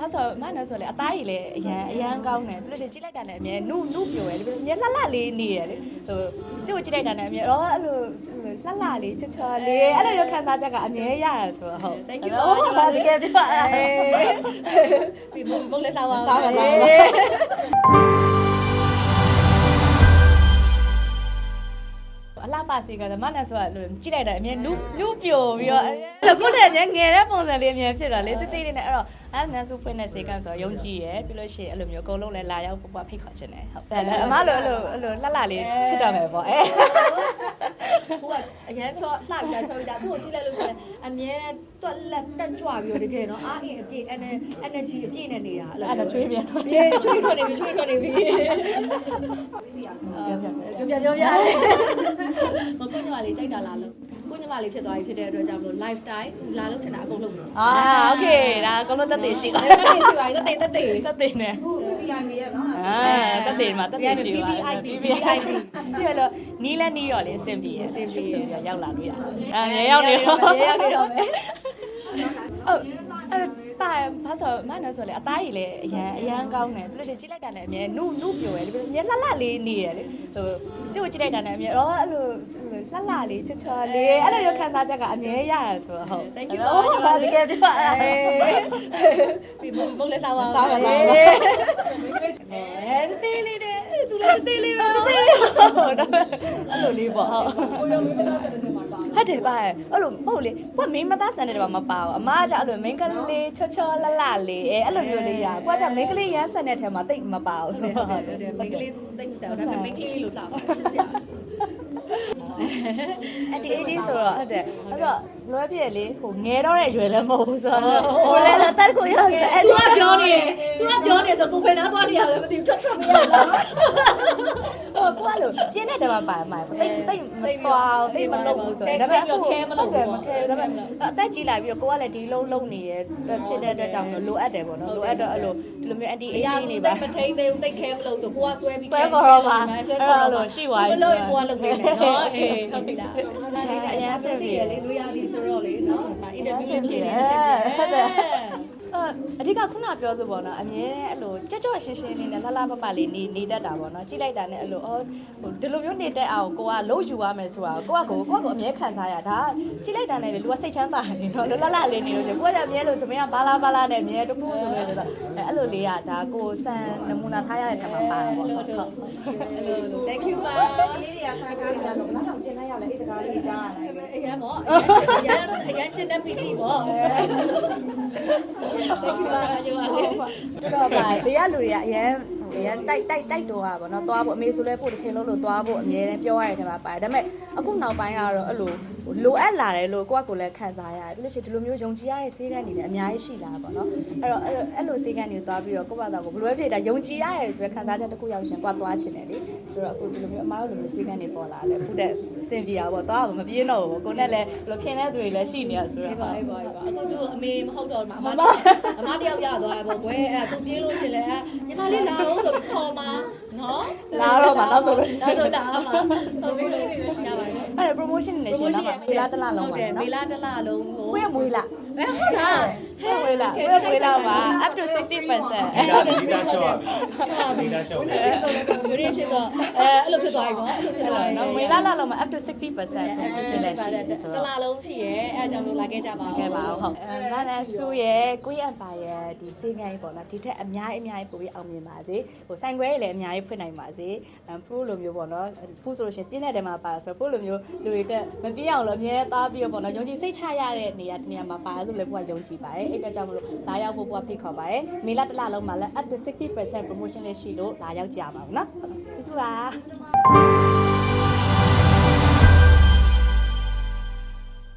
ဘာဆိုမနော်ဆိုလေအသားကြီးလည်းအရန်အရန်ကောင်းတယ်ပြီးလို့ရှိရင်ကြည့်လိုက်တာလည်းအမြဲနုနုပြိုရယ်လေအမြဲလှလှလေးနေရယ်လေဟိုသူ့ကိုကြည့်လိုက်တာလည်းအမြဲတော့အဲ့လိုလှလှလေးချွတ်ချော်လေးအဲ့လိုမျိုးခံစားချက်ကအမြဲရရဆိုတော့ဟုတ် Thank you ဟုတ်တကယ်ပြောရအောင်ဒီမုံလက်စားပါစားပါစားပါ လားပါစီကမနက်ဆိုတာလို့ကြည့်လိုက်တာအမြဲနုနုပြိုပြီးတော့အဲ့လိုကိုယ်တည်းအမြဲငယ်တဲ့ပုံစံလေးအမြဲဖြစ်တာလေတိတိလေးနဲ့အဲ့တော့အဲ့နန်းစုဖွင့်တဲ့စေကန်ဆိုတော့ယုံကြည်ရယ်ပြီးလို့ရှိရင်အဲ့လိုမျိုးအကုန်လုံးလည်းလာရောက်ပပဖိတ်ခေါ်ချင်တယ်ဟုတ်တယ်အမလိုအဲ့လိုအဲ့လိုလှလှလေးဖြစ်တော့မယ်ပေါ့အဲ ဟိုကအရင်ပြောလှပြချောပြီးတာသူ့ကိုကြည့်လိုက်လို့ဆိုရင်အမြဲတမ်းတွက်လက်တက်ကြွပြီးတော့တကယ်နော်အားအင်အပြည့် energy အပြည့်နဲ့နေတာ အဲ့ဒါချွေးမြန်တော့ အေးချွေးထွက်နေပြီချွေးထွက်နေပြီပြောပြပြောပြမကိုညမလေးကြိုက်တာလားလို့ကိုညမလေးဖြစ်သွားပြီဖြစ်တဲ့အတွက်ကြောင့်မလို့ lifetime သူလာလို့ချင်တာအကုန်လုပ်ပြီ အာโอเคဒါအကုန်လုံးတက်တည်ရှိပါ တက်တည်ရှိပါတက်တည်တက်တည် တက်တည်နေ PIB ရဲ့နော်အာတက်တည်မှာတက်တည်ရှိပါ PPIP ပြီးတော့နီးလဲနီးရော်လေးအဆင်ပြေရအဆင်ပြေဆိုပြီးတော့ရောက်လာလို့ရအာငယ်ရောက်နေတော့ရေရောက်နေတော့မယ်ဟုတ် အဲ့ပါဘာဆိုမနော်ဆိုလေအသားကြီးလည်းအရန်အရန်ကောင်းတယ်ပြီးလို့ရှိရင်ကြည့်လိုက်တာလည်းအမြဲနုနုပြိုရယ်လေအမြဲလှလှလေးနေရယ်လေဟိုသူ့ကိုကြည့်လိုက်တာလည်းအမြဲတော့အဲ့လိုလှလှလေးချွတ်ချော်လေးအဲ့လိုမျိုးခံစားချက်ကအမြဲရရဆိုတော့ဟုတ် Thank you ဟုတ်တကယ်ပြောရအောင်ဒီမုံလက်စားပါစားပါစားပါအဲတေးလေးတဲ့သူလည်းတေးလေးပဲဟုတ်တယ်ဟုတ်တယ်အဲ့လိုလေးပေါ့ဟုတ်ကိုရောမင်းတက်တဲ့နေမှာပါ ဟုတ်တယ်ပါရဲ့အဲ့လိုမဟုတ်လေကိုကမင်းမသားဆန်တဲ့တော့မပါဘူးအမကကြအဲ့လိုမင်းကလေးချောချောလလလေးအဲအဲ့လိုမျိုးလေးရကိုကကြမင်းကလေးရမ်းဆန်တဲ့ထဲမှာတိတ်မပါဘူးဟုတ်တယ်တယ်မိန်းကလေးတိတ်မဆန်ဒါပေမဲ့မိန်းကလေးလို့လှပါချစ်စရာအဲ့ဒီ age ဆိုတော့ဟုတ်တယ်အဲ့တော့လွယ်ပြည့်လေဟိုငယ်တော့တဲ့ရွယ်လည်းမဟုတ်ဘူးဆိုတော့ဟိုလည်းတက်ကိုရောက်ဆိုအဲ့သူကပြောနေတယ်သူကပြောနေဆိုကိုဖေနာသွားနေရတယ်မသိဘူးထွက်ထွက်မရလားဟိုကိုကလို့ပြင်းတဲ့တဲ မှာပါမှာတိတ်တိတ်မသွားတိတ်မလုံးဘူးဆိုတော့ဒါပေမဲ့အခုခဲမလုံးဘူးမခဲဒါပေမဲ့အသက်ကြီးလာပြီးတော့ကိုကလည်းဒီလုံးလုံးနေရဖြစ်တဲ့အတွက်ကြောင့်လိုအပ်တယ်ပေါ့နော်လိုအပ်တော့အဲ့လိုဒီလိုမျိုး anti အရာ aging နေနေပါပါမထိန်သေးဘူးတိတ်ခဲမလို့ဆိုကိုကဆွဲပြီးဆွဲခေါ်တော့ပါဆွဲခေါ်အဲ့တော့လိုရှိသွားပြီမလို့ကိုကလုပ်နေတယ်နော်အေးဟုတ်ပြီလားရှာအရင်ဆက်ပြီးလေလူရသည်ဆိုတော့လေနော်အင်တာဗျူးလေးဖြစ်နေဟုတယ်တ်တယ် အဓိကခုနပြောဆိုပေါ့နော်အမြဲအဲ့လိုကြွကြွရှင်းရှင်းလေးနဲ့လှလှပပလေးနေနေတတ်တာပေါ့နော်ကြည့်လိုက်တာနဲ့အဲ့လိုအော်ဟိုဒီလိုမျိုးနေတတ်အောင်ကိုကလှုပ်ယူရမယ်ဆိုတာကိုကကိုကိုကကိုအမြဲခံစားရဒါကြည့်လိုက်တာနဲ့လေလူကစိတ်ချမ်းသာနေတော့လှလှလေးနေလို့ကိုကလည်းအမြဲလို့သမီးကဘာလာဘာလာနဲ့အမြဲတပူးဆိုလို့ဆိုတော့အဲ့လိုလေးကဒါကိုစံနမူနာထားရတဲ့ထက်မှာပါတယ်ပေါ့ဟုတ်ဟုတ်အဲ့လို thank you ပါလေးတွေကဆိုင်ကားနေတာဆိုတော့တော့ကျင်လိုက်ရလဲအဲ့စကားလေးကြားရတယ်အရင်ပေါ့အရင်အရင်ချင်တဲ့ပီတီပေါ့ thank you ပါညီမလေးတော့ပါဘေးကလူတွေကအရင် ဟိုရန်တိုက်တိုက်တိုက်တော့တာပေါ့နော်သွားဖို့အမေဆိုလဲဖို့တစ်ချိန်လုံးလို့သွားဖို့အမြဲတမ်းပြောရတဲ့ထဲမှာပါတယ်ဒါပေမဲ့အခုနောက်ပိုင်းကတော့အဲ့လိုဟိုလိုအပ်လာတယ်လို့ကိုယ့်ကကိုယ်လည်းခံစားရတယ်ပြီးလို့ရှိရင်ဒီလိုမျိုးယုံကြည်ရတဲ့စေးကန်းတွေလည်းအများကြီးရှိလာပါတော့အဲ့တော့အဲ့လိုအဲ့လိုစေးကန်းတွေကိုသွားပြီးတော့ကိုယ့်ဘာသာကိုဘယ်လိုပဲဖြစ်တာယုံကြည်ရတယ်ဆိုတဲ့ခံစားချက်တစ်ခုရောက်ရှင်ကိုယ်သွားချင်တယ်လေဆိုတော့အခုဒီလိုမျိုးအမားတို့လိုမျိုးစေးကန်းတွေပေါ်လာလဲဖူးတဲ့စင်ဗီယာပေါ့သွားဖို့မပြေးတော့ဘူးကိုယ်နဲ့လည်းဘယ်လိုခင်တဲ့သူတွေလည်းရှိနေရဆိုအေးတော့ပါအေးပါအေးပါအခုသူအမေမဟုတ်တော့မှာအမအမတယောက်ရသွားတယ်ပေါ့ကွယ်အဲ့သူပြေးလို့ရှင်လဲညီမလေးလာအောင်ဆိုပြီးခေါ်မှာနော်လာတော့မှနောက်ဆိုလို့ရှိရင်နောက်ဆိုလာမှာဟုတ်ပြီလို့ရပါတယ် အဲ့ဒါ promotion နဲ့ရှင်တော့မေလာတစ်လလုံးပါဟုတ်တယ်နော်မေလာတစ်လလုံးကိုကိုရမွေးလားအဲဟုတ်လားကိုရမွေးလားကိုရမွေးလားပါ up to 60%ဒီတာဒီတာရှော့ပါပြီဒီတာရှော့ပါယူရီရှိတော့အဲအဲ့လိုဖြစ်သွားပြီပေါ့အဲ့လိုဖြစ်သွားပြီနော်မွေးလားလားလုံးမှာ up to 60%အဲ့ promotion နဲ့ပါရှိတတယ်ယ်ဆိုတတော့လားလုံးရှိရဲအဲအကြောင်းလို့လာခဲ့ကြပါဦးခဲ့ပါဦးဟုတ်အဲမနဆူရဲ့ကိုရအပါရဲ့ဒီစေးငန်းကြီးပေါ့နော်ဒီထက်အများကြီးအများကြီးပို့ပြီးအောင်မြင်ပါစေဟိုဆိုင်ခွဲတွေလည်းအများကြီးဖွင့်နိုင်ပါစေအဖူးလိုမျိုးပေါ့နော်ဖူးဆိုလို့ရှိရင်ပြင်းတဲ့တဲမှာပါဆိုဖူးလိုမျိုးလူတွေတက်မပြေအောင်လို့အများသားပြီးတော့ပေါ့နော်ယုံကြည်စိတ်ချရတဲ့နေရာတနေရာမှာပါလို့လည်းဘုရားယုံကြည်ပါတယ်အဲ့အတွက်ကြောင့်မလို့လာရောက်ဖို့ဘုရားဖိတ်ခေါ်ပါတယ်မေလတစ်လလုံးမှာလည်း up to 60% promotion လေးရှိလို့လာရောက်ကြပါဦးနော်ကျေးဇူးပါ